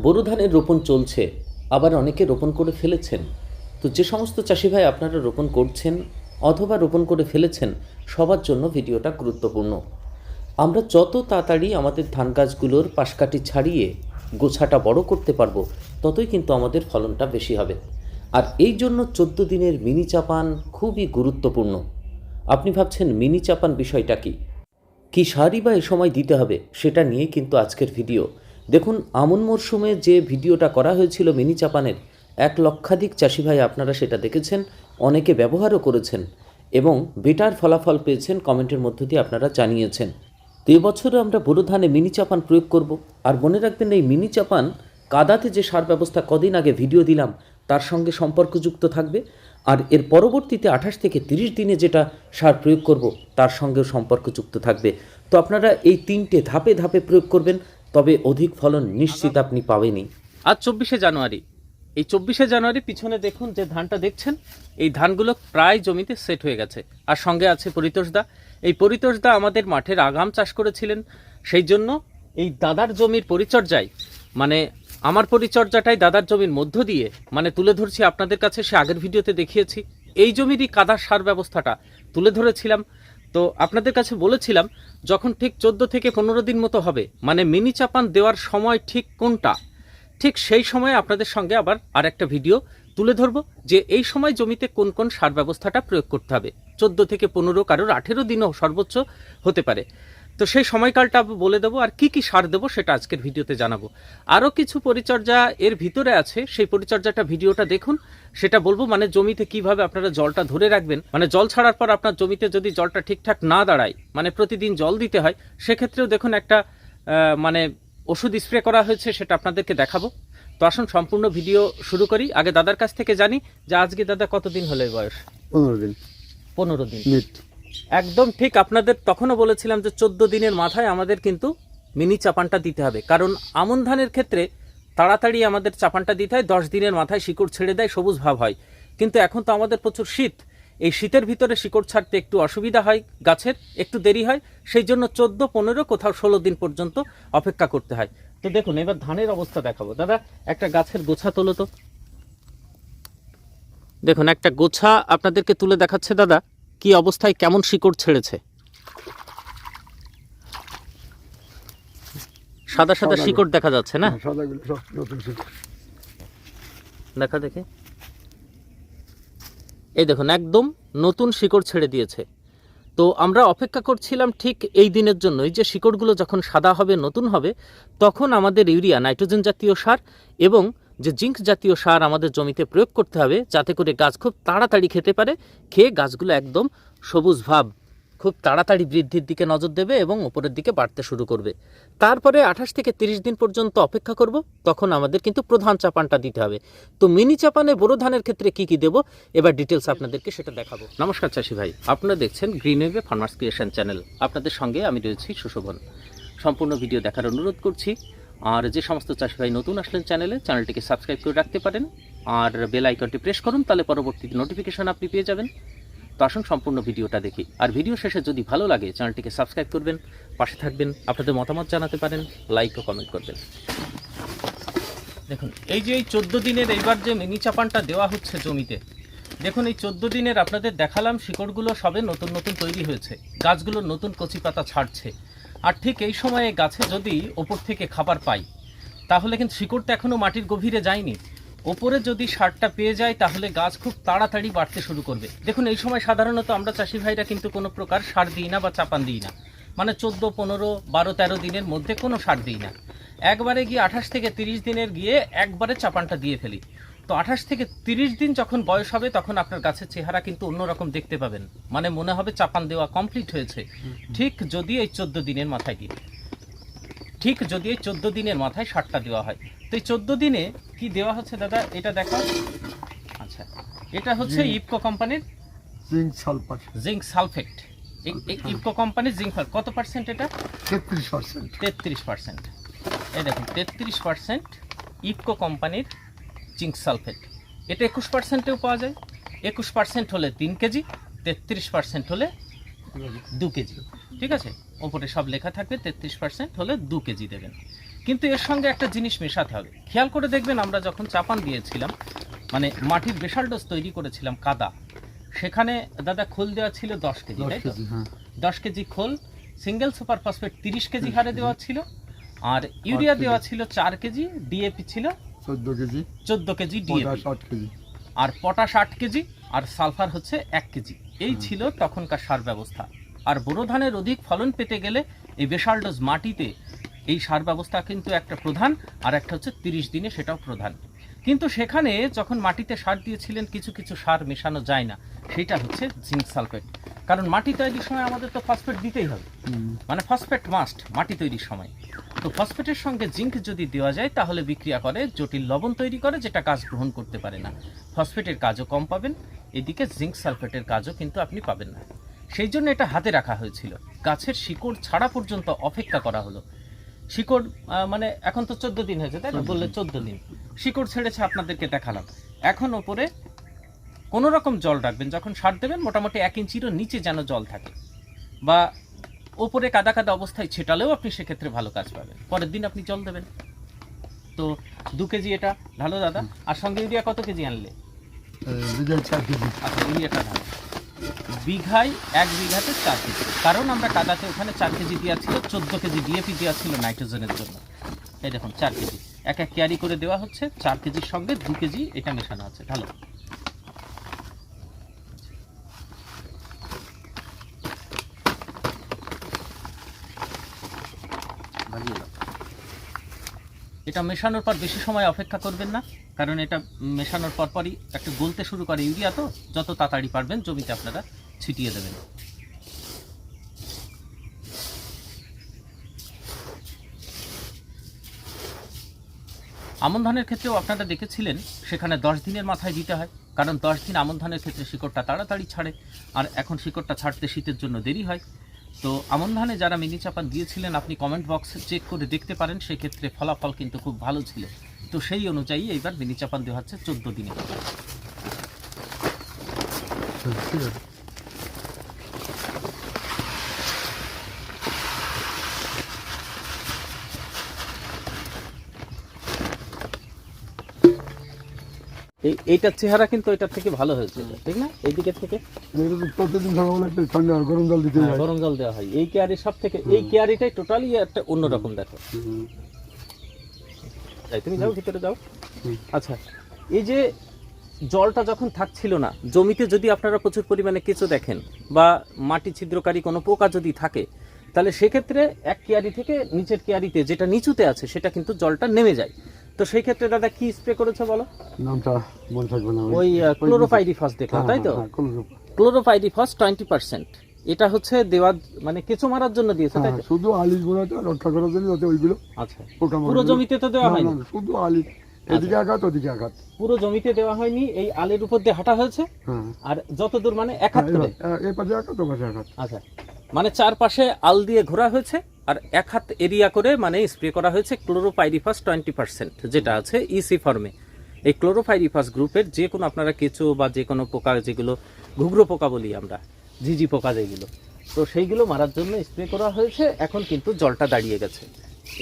বোরো ধানের রোপণ চলছে, আবার অনেকে রোপণ করে ফেলেছেন। তো যে সমস্ত চাষি ভাই আপনারা রোপণ করছেন অথবা রোপণ করে ফেলেছেন, সবার জন্য ভিডিওটা গুরুত্বপূর্ণ। আমরা যত তাড়াতাড়ি আমাদের ধান গাছগুলোর পাশকাঠি ছাড়িয়ে গোছাটা বড় করতে পারব, ততই কিন্তু আমাদের ফলনটা বেশি হবে। আর এই জন্য চোদ্দ দিনের মিনি চাপান খুবই গুরুত্বপূর্ণ। আপনি ভাবছেন মিনি চাপান বিষয়টা কি? কী সারই বা এ সময় দিতে হবে, সেটা নিয়েই কিন্তু আজকের ভিডিও। দেখুন, আমন মরশুমে যে ভিডিওটা করা হয়েছিল মিনি চাপানের, এক লক্ষাধিক চাষি ভাই আপনারা সেটা দেখেছেন, অনেকে ব্যবহারও করেছেন এবং বেটার ফলাফল পেয়েছেন কমেন্টের মধ্য দিয়ে আপনারা জানিয়েছেন। তো এবছরে আমরা বোরো ধানে মিনি চাপান প্রয়োগ করব। আর মনে রাখবেন, এই মিনি চাপান কাদাতে যে সার ব্যবস্থা কদিন আগে ভিডিও দিলাম, তার সঙ্গে সম্পর্কযুক্ত থাকবে। আর এর পরবর্তীতে আঠাশ থেকে তিরিশ দিনে যেটা সার প্রয়োগ করব, তার সঙ্গেও সম্পর্কযুক্ত থাকবে। তো আপনারা এই তিনটে ধাপে ধাপে প্রয়োগ করবেন। তবে অধিক ফলন নিশ্চিত আপনি পাবেনই। আজ চব্বিশে জানুয়ারি। এই চব্বিশে জানুয়ারি পিছনে দেখুন যে ধানটা দেখছেন, এই ধানগুলো প্রায় জমিতে সেট হয়ে গেছে। আর সঙ্গে আছে পরিতোষদা এই পরিতোষদা আমাদের মাঠের আগাম চাষ করেছিলেন। সেই জন্য এই দাদার জমির পরিচর্যায় মানে আমার পরিচর্যাটাই দাদার জমির মধ্য দিয়ে মানে তুলে ধরছি আপনাদের কাছে, সে আগের ভিডিওতে দেখিয়েছি। এই জমিরই কাদার সার ব্যবস্থাটা তুলে ধরেছিলাম। তো আপনাদের কাছে বলেছিলাম, যখন ঠিক চোদ্দ থেকে পনেরো দিন মতো হবে মানে মিনি চাপান দেওয়ার সময় ঠিক কোনটা? ঠিক সেই সময় আপনাদের সঙ্গে আবার আর একটা ভিডিও তুলে ধরব যে এই সময় জমিতে কোন কোন সার ব্যবস্থাটা প্রয়োগ করতে হবে। চোদ্দ থেকে পনেরো কারোর আঠেরো দিনও সর্বোচ্চ হতে পারে। তো সেই সময়কালটা বলে দেবো আর কি কি সার দেবো সেটা আজকের ভিডিওতে জানাব। আরও কিছু পরিচর্যা এর ভিতরে আছে সেই পরিচর্যাটা ভিডিওটা দেখুন। সেটা বলব মানে জমিতে কীভাবে আপনারা জলটা ধরে রাখবেন। মানে জল ছাড়ার পর আপনার জমিতে যদি জলটা ঠিকঠাক না দাঁড়ায় মানে প্রতিদিন জল দিতে হয় সেক্ষেত্রেও দেখুন একটা মানে ওষুধ স্প্রে করা হয়েছে সেটা আপনাদেরকে দেখাবো। তো আসুন সম্পূর্ণ ভিডিও শুরু করি। আগে দাদার কাছ থেকে জানি যে আজকে দাদা কতদিন হলো বয়স? পনেরো দিন। পনেরো দিন। একদম ঠিক আপনাদের তখনও বলেছিলাম যে চোদ্দ দিনের মাথায় আমাদের কিন্তু মিনি চাপানটা দিতে হবে। কারণ আমন ধানের ক্ষেত্রে তাড়াতাড়ি আমাদের চাপানটা দিতে হয়, দশ দিনের মাথায় শিকড় ছেড়ে দেয়, সবুজ ভাব হয়। কিন্তু এখন তো আমাদের প্রচুর শীত। এই শীতের ভিতরে শিকড় ছাড়তে একটু অসুবিধা হয়, গাছের একটু দেরি হয়, সেই জন্য চোদ্দ, পনেরো, কোথাও ষোলো দিন পর্যন্ত অপেক্ষা করতে হয়। তো দেখুন, এবার ধানের অবস্থা দেখাবো। দাদা, একটা গাছের গোছা তোলো তো। দেখুন, একটা গোছা আপনাদেরকে তুলে দেখাচ্ছে, দাদা। কি অবস্থায় কেমন শিকড় ছেড়েছে? সাদা সাদা শিকড় দেখা যাচ্ছে না? সাদাগুলো সব নতুন শিকড়। দেখা দেখে। এই দেখুন একদম নতুন শিকড় ছেড়ে দিয়েছে। তো আমরা অপেক্ষা করছিলাম ঠিক এই দিনের জন্যই যে শিকড়গুলো যখন সাদা হবে নতুন হবে তখন আমাদের ইউরিয়া নাইট্রোজেন জাতীয় সার এবং যে জিঙ্ক জাতীয় সার আমাদের জমিতে প্রয়োগ করতে হবে, যাতে করে গাছ খুব তাড়াতাড়ি খেতে পারে, খেয়ে গাছগুলো একদম সবুজ ভাব, খুব তাড়াতাড়ি বৃদ্ধির দিকে নজর দেবে এবং উপরের দিকে বাড়তে শুরু করবে। তারপরে আঠাশ থেকে তিরিশ দিন পর্যন্ত অপেক্ষা করব, তখন আমাদের কিন্তু প্রধান চাপানটা দিতে হবে। তো মিনি চাপানে বোরো ধানের ক্ষেত্রে কি কি দেবো, এবার ডিটেলস আপনাদেরকে সেটা দেখাবো। নমস্কার চাষি ভাই, আপনারা দেখছেন গ্রিন ওয়েভে ফার্মার্স ক্রিয়েশন চ্যানেল আপনাদের সঙ্গে আমি রয়েছি সুশোভন। সম্পূর্ণ ভিডিও দেখার অনুরোধ করছি। আর যে সমস্ত চাষি ভাই নতুন আসলেন চ্যানেলে, চ্যানেলটিকে সাবস্ক্রাইব করে রাখতে পারেন আর বেল আইকনটি প্রেস করুন, তাহলে পরবর্তী নোটিফিকেশন আপনি পেয়ে যাবেন। তো আসুন সম্পূর্ণ ভিডিওটা দেখি। আর ভিডিও শেষে যদি ভালো লাগে, চ্যানেলটিকে সাবস্ক্রাইব করবেন, পাশে থাকবেন, আপনাদের মতামত জানাতে পারেন লাইক ও কমেন্ট করবেন। দেখুন, এই যে এই চোদ্দ দিনের এইবার যে মিনি চাপানটা দেওয়া হচ্ছে জমিতে, দেখুন এই চোদ্দ দিনের আপনাদের দেখালাম শিকড়গুলো সবে নতুন নতুন তৈরি হয়েছে, গাছগুলো নতুন কচি পাতা ছাড়ছে। আর ঠিক এই সময়ে গাছে যদি ওপর থেকে খাবার পাই, তাহলে কিন্তু শিকড়টা এখনও মাটির গভীরে যায়নি। ওপরে যদি সারটা পেয়ে যায়, তাহলে গাছ খুব তাড়াতাড়ি বাড়তে শুরু করবে। দেখুন, এই সময় সাধারণত আমরা চাষি ভাইরা কিন্তু কোনো প্রকার সার দিই না বা চাপান দিই না। মানে চোদ্দ, পনেরো, বারো, তেরো দিনের মধ্যে কোনো সার দিই না। একবারে গিয়ে আঠাশ থেকে তিরিশ দিনের গিয়ে একবারে চাপানটা দিয়ে ফেলি। তো আঠাশ থেকে তিরিশ দিন যখন বয়স হবে তখন আপনার গাছের চেহারা কিন্তু অন্যরকম দেখতে পাবেন। মানে মনে হবে চাপান দেওয়া কমপ্লিট হয়েছে। ঠিক যদি এই চোদ্দ দিনের মাথায় দিই ঠিক যদি এই চোদ্দ দিনের মাথায় সারটা দেওয়া হয়। তো এই চোদ্দ দিনে কি দেওয়া হচ্ছে দাদা? এটা দেখো। আচ্ছা। এটা হচ্ছে ইপকো কোম্পানির? জিঙ্ক সালফার জিঙ্ক সালফেট ইপকো কোম্পানির জিঙ্ক কত পার্সেন্ট এটা? তেত্রিশ পার্সেন্ট তেত্রিশ পার্সেন্ট এই দেখুন তেত্রিশ পার্সেন্ট ইপকো কোম্পানির জিঙ্ক সালফেট। এটা একুশ পার্সেন্টেও পাওয়া যায়। একুশ পার্সেন্ট হলে তিন কেজি তেত্রিশ পার্সেন্ট হলে দু কেজি। ঠিক আছে? ওপরে সব লেখা থাকবে তেত্রিশ পার্সেন্ট হলে দু কেজি দেবেন। কিন্তু এর সঙ্গে একটা জিনিস মেশাতে হবে। খেয়াল করে দেখবেন আমরা যখন চাপান দিয়েছিলাম মানে মাটির বেশাল ডোজ তৈরি করেছিলাম কাদা সেখানে দাদা খোল দেওয়া ছিল দশ কেজি দশ তাই তো? হ্যাঁ। দশ কেজি খোল সিঙ্গেল সুপার ফসফেট তিরিশ কেজি হারে দেওয়া ছিল আর ইউরিয়া দেওয়া ছিল চার কেজি ডিএপি ছিল চোদ্দ কেজি। চোদ্দ কেজি ডিএপি। ষাট কেজি। আর পটাশ আট কেজি আর সালফার হচ্ছে এক কেজি। এই ছিল তখনকার সার ব্যবস্থা। আর বোরো ধানের অধিক ফলন পেতে গেলে এই বেশাল ডোজ মাটিতে এই সার ব্যবস্থা কিন্তু একটা প্রধান আর একটা হচ্ছে তিরিশ দিনে সেটাও প্রধান। কিন্তু সেখানে যখন মাটিতে সার দিয়েছিলেন কিছু কিছু সার মেশানো যায় না। সেটা হচ্ছে জিঙ্ক সালফেট। কারণ মাটি তৈরির সময় আমাদের তো ফসফেট দিতেই হবে। মানে ফসফেট মাস্ট মাটি তৈরির সময়। তো ফসফেটের সঙ্গে জিঙ্ক যদি দেওয়া যায় তাহলে বিক্রিয়া করে জটিল লবণ তৈরি করে যেটা কাজ গ্রহণ করতে পারে না। ফসফেটের কাজও কম পাবেন এদিকে জিঙ্ক সালফেটের কাজও কিন্তু আপনি পাবেন না। সেই জন্য এটা হাতে রাখা হয়েছিল। গাছের শিকড় ছাড়া পর্যন্ত অপেক্ষা করা হলো। শিকড় মানে এখন তো চোদ্দ দিন হয়েছে তাই না? বললে চোদ্দ দিন। শিকড় ছেড়েছে আপনাদেরকে দেখালাম। এখন ওপরে কোনো রকম জল রাখবেন যখন সার দেবেন মোটামুটি এক ইঞ্চিরও নিচে যেন জল থাকে। বা ওপরে কাদা কাদা অবস্থায় ছেটালেও আপনি সেক্ষেত্রে ভালো কাজ পাবেন। পরের দিন আপনি জল দেবেন। তো দু কেজি এটা ঢালো দাদা। আর সঙ্গে ইউরিয়া কত কেজি আনলে? বিঘায় আচ্ছা ইউরিয়াটা ঢালো বিঘায় এক বিঘাতে চার কেজি। কারণ আমরা কাদাতে ওখানে চার কেজি দেওয়া ছিল চোদ্দ কেজি ডিএপি দেওয়া ছিল নাইট্রোজেনের জন্য। এই দেখুন চার কেজি। এক এক ক্যারি করে দেওয়া হচ্ছে চার কেজির সঙ্গে দু কেজি এটা মেশানো আছে। ঢালো বাড়িয়ে দাও। এটা মেশানোর পর বেশি সময় অপেক্ষা করবেন না, কারণ এটা মেশানোর পর পরই একটা গলতে শুরু করে ইউরিয়া, তো যত তাড়াতাড়ি পারবেন জমিতে আপনারা ছিটিয়ে দেবেন আমন ধানের ক্ষেত্রেও আপনারা দেখেছিলেন, সেখানে দশ দিনের মাথায় দিতে হয়, কারণ দশ দিন আমন ধানের ক্ষেত্রে শিকড়টা তাড়াতাড়ি ছাড়ে, আর এখন শিকড়টা ছাড়তে শীতের জন্য দেরি হয় তো আমন ধানে যারা মিনি চাপান দিয়েছিলেন, আপনি কমেন্ট বক্সে চেক করে দেখতে পারেন, সেক্ষেত্রে ফলাফল কিন্তু খুব ভালো ছিল। তো সেই অনুযায়ী এইবার মিনি চাপান দেওয়া হচ্ছে চোদ্দ দিনে। এই, এইটার চেহারা কিন্তু এটার থেকে ভালো হয়েছিল ঠিক না? এই দিকের থেকে? প্রতিদিন সকালবেলা একটু ঠান্ডা গরম জল দিতে হ্যাঁ, গরম জল দেওয়া হয়। এই কেয়ারি সব থেকে এই কেয়ারিটাই টোটালি একটা অন্যরকম দেখো। তুমি যাও ভিতরে যাও। আচ্ছা এই যে জলটা যখন থাকছিল না জমিতে যদি আপনারা প্রচুর পরিমাণে কেঁচো দেখেন বা মাটি ছিদ্রকারী কোনো পোকা যদি থাকে তাহলে সেক্ষেত্রে এক কেয়ারি থেকে নিচের কেয়ারিতে যেটা নিচুতে আছে সেটা কিন্তু জলটা নেমে যায়। তো সেই ক্ষেত্রে দাদা কি স্প্রে করেছ বলো? নামটা মনে থাকবে না। ওই ক্লোরোফাইরিফস দেখলাম হ্যাঁ, তাই তো? হ্যাঁ, chlorophylline। ক্লোরোফাইরিফস টোয়েন্টি পার্সেন্ট এটা হচ্ছে মানে কেঁচো মারার জন্য দিয়েছে তাই হ্যাঁ, তো? শুধু আলিশ গোড়াটা রক্ষা করার জন্য যাতে ওইগুলো আচ্ছা। পুরো জমিতে তো দেওয়া হয়নি? শুধু আলিশ। এদিকে আঘাত ওদিকে আঘাত। পুরো জমিতে দেওয়া হয়নি এই আলের উপর দিয়ে হাঁটা হয়েছে? হ্যাঁ। আর যতদূর মানে এক হাত হ্যাঁ, করে এ পাশে আঘাত ও পাশে আঘাত। আচ্ছা। মানে চারপাশে আল দিয়ে ঘোরা হয়েছে আর এক হাত এরিয়া করে মানে স্প্রে করা হয়েছে ক্লোরোপাইরিফাস টোয়েন্টি পার্সেন্ট যেটা আছে ইসি ফর্মে এই ক্লোরোপাইরিফাস গ্রুপের যে কোনো আপনারা কেঁচো বা যে কোনো পোকা যেগুলো ঘুঘরো পোকা বলি আমরা ঝিঝি পোকা যেগুলো তো সেইগুলো মারার জন্য স্প্রে করা হয়েছে এখন কিন্তু জলটা দাঁড়িয়ে গেছে।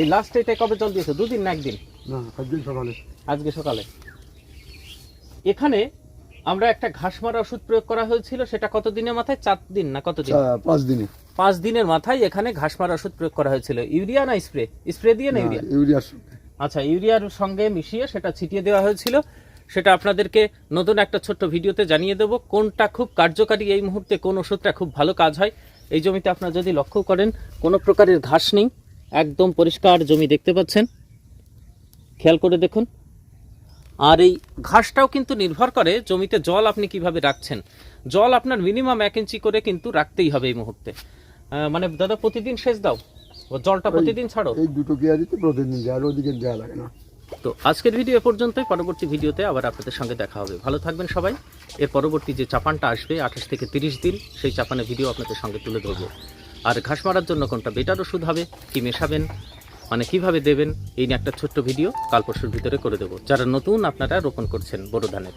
এই লাস্ট এটা কবে জল দিয়েছে? দুদিন না একদিন? না একদিন সকালে। আজকে সকালে। এখানে আমরা একটা ঘাস মারা ওষুধ প্রয়োগ করা হয়েছিল সেটা কত দিনের মাথায়? চার দিন না কতদিন? চা- পাঁচ দিনে। পাঁচ দিনের মাথায় এখানে ঘাস মারা ওষুধ প্রয়োগ করা হয়েছিল। ইউরিয়া না স্প্রে? স্প্রে দিয়ে না ইউরিয়া? ইউরিয়ার সঙ্গে। আচ্ছা ইউরিয়ার সঙ্গে মিশিয়ে সেটা ছিটিয়ে দেওয়া হয়েছিল। সেটা আপনাদেরকে নতুন একটা ছোট্ট ভিডিওতে জানিয়ে দেবো কোনটা খুব কার্যকারী এই মুহূর্তে কোন ওষুধটা খুব ভালো কাজ হয়। এই জমিতে আপনারা যদি লক্ষ্য করেন কোনো প্রকারের ঘাস নেই। একদম পরিষ্কার জমি দেখতে পাচ্ছেন। খেয়াল করে দেখুন। আর এই ঘাসটাও কিন্তু নির্ভর করে জমিতে জল আপনি কীভাবে রাখছেন। জল আপনার মিনিমাম এক ইঞ্চি করে কিন্তু রাখতেই হবে এই মুহূর্তে। মানে দাদা প্রতিদিন সেচ দাও। জলটা প্রতিদিন ছাড়ো। এই দুটো কেয়ারিতে প্রতিদিন আর ওদিকে দেওয়া লাগে না। তো আজকের ভিডিও এ পর্যন্তই। পরবর্তী ভিডিওতে আবার আপনাদের সঙ্গে দেখা হবে। ভালো থাকবেন সবাই। এর পরবর্তী যে চাপানটা আসবে আঠাশ থেকে তিরিশ দিন সেই চাপানের ভিডিও আপনাদের সঙ্গে তুলে ধরবো। আর ঘাস মারার জন্য কোনটা বেটার ওষুধ হবে কি মেশাবেন মানে কীভাবে দেবেন, এই নিয়ে একটা ছোট্ট ভিডিও কাল পরশুর ভিতরে করে দেবো। যারা নতুন আপনারা রোপণ করছেন বড় ধানের।